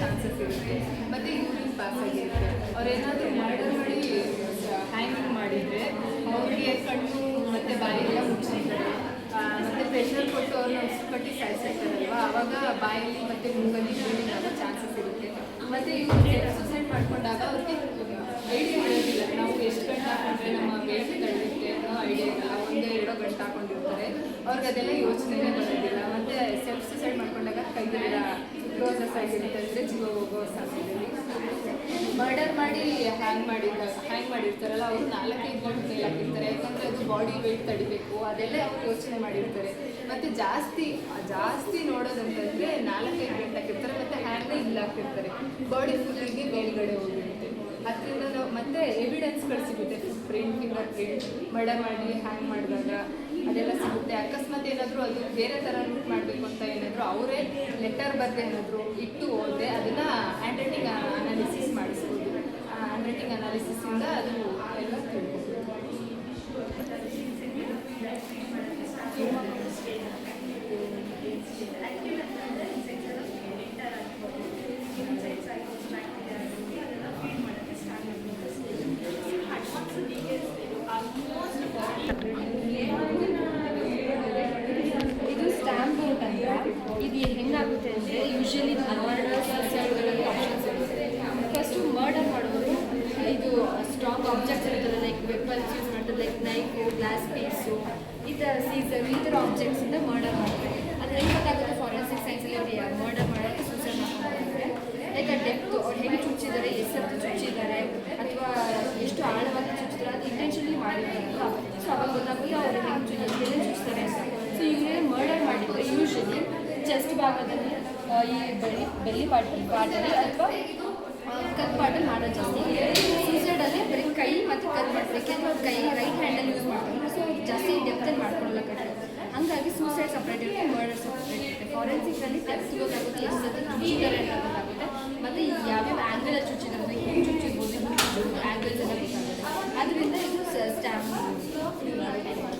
Chances ಇರುತ್ತೆ, ಮತ್ತು urine pass ಆಗಿರುತ್ತೆ. ಅವ್ರೇನಾದರೂ ಮರ್ಡರ್ ಮಾಡಿ ಹ್ಯಾಂಗಿಂಗ್ ಮಾಡಿದರೆ, ಅವ್ರಿಗೆ ಕಣ್ಣು ಮತ್ತು ಬಾಯೆಲ್ಲ ಮುಚ್ಚಿರ್ತಾರೆ ಮತ್ತು ಮತ್ತೆ ಪ್ರೆಷರ್ ಕೊಟ್ಟು ಅವ್ರನ್ನ ಉಸಿರುಕಟ್ಟಿ ಸಾಯಿಸ್ತಾರಲ್ವ ಆವಾಗ ಬಾಯಲ್ಲಿ ಮತ್ತು ಮೂಗಲ್ಲಿ ಯೂರಿನ್ ಚಾನ್ಸಸ್ ಇರುತ್ತೆ. ಮತ್ತು ಇವ್ರಿಗೆ ಎಕ್ಸಸೈಸ್ ಮಾಡ್ಕೊಂಡಾಗ ಅವ್ರಿಗೆ ಐಡಿಯಾ ಇರೋದಿಲ್ಲ. ನಾವು ಎಷ್ಟು ಗಂಟೆ ಹಾಕೊಂಡ್ರೆ, ನಮ್ಮ ವೇಟ್ ತಡೆಯುತ್ತೆ ಅನ್ನೋ ಐಡಿಯಾ ಇಲ್ಲ. ಒಂದೇ ಎರಡೋ ಗಂಟೆ ಹಾಕೊಂಡಿರ್ತಾರೆ. ಅವ್ರಿಗೆ ಅದೆಲ್ಲ ಯೋಚನೆ ಬರೋದಿಲ್ಲ ಮತ್ತು ಸೆಲ್ಫ್ ಸುಸೈಡ್ ಮಾಡ್ಕೊಂಡಾಗ ಕೈಗೆಲ್ಲ ಕ್ಲೋಸಸ್ ಆಗಿರುತ್ತೆ. ಅಂದರೆ ಜೀವ ಹೋಗೋ ಸಾಧ್ಯತೆ ಮರ್ಡರ್ ಮಾಡಿ ಹ್ಯಾಂಗ್ ಮಾಡಿದಾಗ ಹ್ಯಾಂಗ್ ಮಾಡಿರ್ತಾರಲ್ಲ, ಅವರು ನಾಲ್ಕೈದು ಗಂಟೆ ಮೇಲೆ ಹಾಕಿರ್ತಾರೆ ಯಾಕಂದರೆ ಅದು ಬಾಡಿ ವೆಯ್ಟ್ ತಡಿಬೇಕು, ಅದೆಲ್ಲ ಅವ್ರು ಯೋಚನೆ ಮಾಡಿರ್ತಾರೆ. ಮತ್ತು ಜಾಸ್ತಿ ಜಾಸ್ತಿ ನೋಡೋದಂತಂದರೆ ನಾಲ್ಕೈದು ಗಂಟೆ ಹಾಕಿರ್ತಾರೆ, ಮತ್ತು ಹ್ಯಾಂಗ್ ಇಲ್ಲ ಹಾಕಿರ್ತಾರೆ. ಬಾಡಿ ಫುಲ್ಲಿಗೆ ಮೇಲ್ಗಡೆ ಹೋಗಿರುತ್ತೆ. ಅದರಿಂದ ಮತ್ತೆ ಎವಿಡೆನ್ಸ್ಗಳು ಸಿಗುತ್ತೆ. ಪ್ರಿಂಟ್ ಫಿಂಗರ್ ಪ್ರಿಂಟ್ ಮರ್ಡರ್ ಮಾಡಿ ಹ್ಯಾಂಗ್ ಮಾಡಿದಾಗ. ಅದೆಲ್ಲ ಸಿಗುತ್ತೆ. ಅಕಸ್ಮಾತ್ ಏನಾದರೂ ಅದು ಬೇರೆ ಥರ ರೂಟ್ ಮಾಡಬೇಕು ಅಂತ ಏನಾದರೂ ಅವರೇ ಲೆಟರ್ ಬರೆದು ಏನಾದರೂ ಇಟ್ಟು ಹೋದರೆ ಅದನ್ನು ಹ್ಯಾಂಡ್ ರೈಟಿಂಗ್ ಅನಾಲಿಸಿಸ್ ಮಾಡಿಸ್ಬೋದು ಹ್ಯಾಂಡ್ ರೈಟಿಂಗ್ ಅನಾಲಿಸಿಸಿಂದ ಅದು ಎಲ್ಲ ತಿಳ್ಕೊಬೋದು ಇದು ಸ್ಟ್ಯಾಂಪ್ ಔಟ್ ಅಂತ ಇದು ಹೆಂಗಾಗುತ್ತೆ ಅಂದರೆ ಯೂಶಲಿ ಮರ್ಡರ್ ಸೂಸೈಡ್ಗಳಲ್ಲಿ ಆಪ್ಷನ್ಸ್ ಇರುತ್ತೆ. ಫಸ್ಟು ಮರ್ಡರ್ ಮಾಡೋದು ಇದು ಸ್ಟ್ರಾಂಗ್ ಆಬ್ಜೆಕ್ಟ್ಸ್ ಇರುತ್ತಲ್ಲ ಲೈಕ್ ವೆಪನ್ಸ್ ಯೂಸ್ ಮಾಡ್ತಾರೆ ಲೈಕ್ ನೈಫು ಗ್ಲಾಸ್ ಪೀಸು ಈ ಥರ ಸೀಸರ್ ಈ ಥರ ಆಬ್ಜೆಕ್ಟ್ಸಿಂದ ಮರ್ಡರ್ ಮಾಡ್ತಾರೆ. ಅದು ಹೆಂಗೆ ಗೊತ್ತಾಗುತ್ತೆ? ಫಾರೆನ್ಸಿಕ್ ಸೈನ್ಸಲ್ಲಿ ಅವ್ರು ಮರ್ಡರ್ ಮಾಡೋಕ್ಕೆ ಸೂಚನೆ ಮಾಡ್ತಾರೆ. ಲೈಕ್ ಆ ಡೆಪ್ತು ಅವ್ರು ಹೆಂಗೆ ಚುಚ್ಚಿದ್ದಾರೆ ಎಷ್ಟು ಚುಚ್ಚಿದ್ದಾರೆ, ಅಥವಾ ಎಷ್ಟು ಆಳವಾಗಿ ಚುಚ್ಚಿದ್ದಾರೆ, ಅದು ಇಂಟೆನ್ಷನ್ಲಿ ಮಾಡಿರ್ತಾರಲ್ಲ ಸೊ ಅವಾಗ ಗೊತ್ತಾಗುತ್ತೆ, ಅವ್ರು ಹೆಂಗೆ ಚುಚ್ಚಿದ್ದಾರೆ ಸೊ ಇವರೇ ಮರ್ಡರ್ ಮಾಡಿದರೆ ಯೂಶಲಿ ಚೆಸ್ಟ್ ಭಾಗದಲ್ಲಿ ಈ ಬೆಳ್ಳಿ ಬೆಳ್ಳಿ ಪಾರ್ಟ್ ಪಾಟಲಿ ಅಥವಾ ಕತ್ ಪಾಟಲ್ ಮಾಡೋದು ಜಾಸ್ತಿ. ಸೂಸೈಡಲ್ಲಿ ಬರೀ ಕೈ ಮತ್ತು ಕತ್ ಮಾಡ್ತಾರೆ ಅಥವಾ ಕೈ ರೈಟ್ ಹ್ಯಾಂಡಲ್ಲಿ ಯೂಸ್ ಮಾಡ್ತಾರೆ ಸೊ ಜಾಸ್ತಿ ಡೆಪ್ತಲ್ಲಿ ಮಾಡ್ಕೊಳ್ಳಲ್ಲ ಕಡೆ ಹಂಗಾಗಿ ಸೂಸೈಡ್ ಸಪ್ರೇಟ್ ಇರುತ್ತೆ ಮರ್ಡರ್ ಸಪ್ರೇಟ್ ಇರುತ್ತೆ. ಫಾರೆನ್ಸಿಕಲ್ಲಿ ಡೆಪ್ತ್ ಗೊತ್ತಾಗುತ್ತೆ ಎಷ್ಟು ಸತಿ ಚುಚ್ಚಿದ್ದಾರೆ ಅಂತ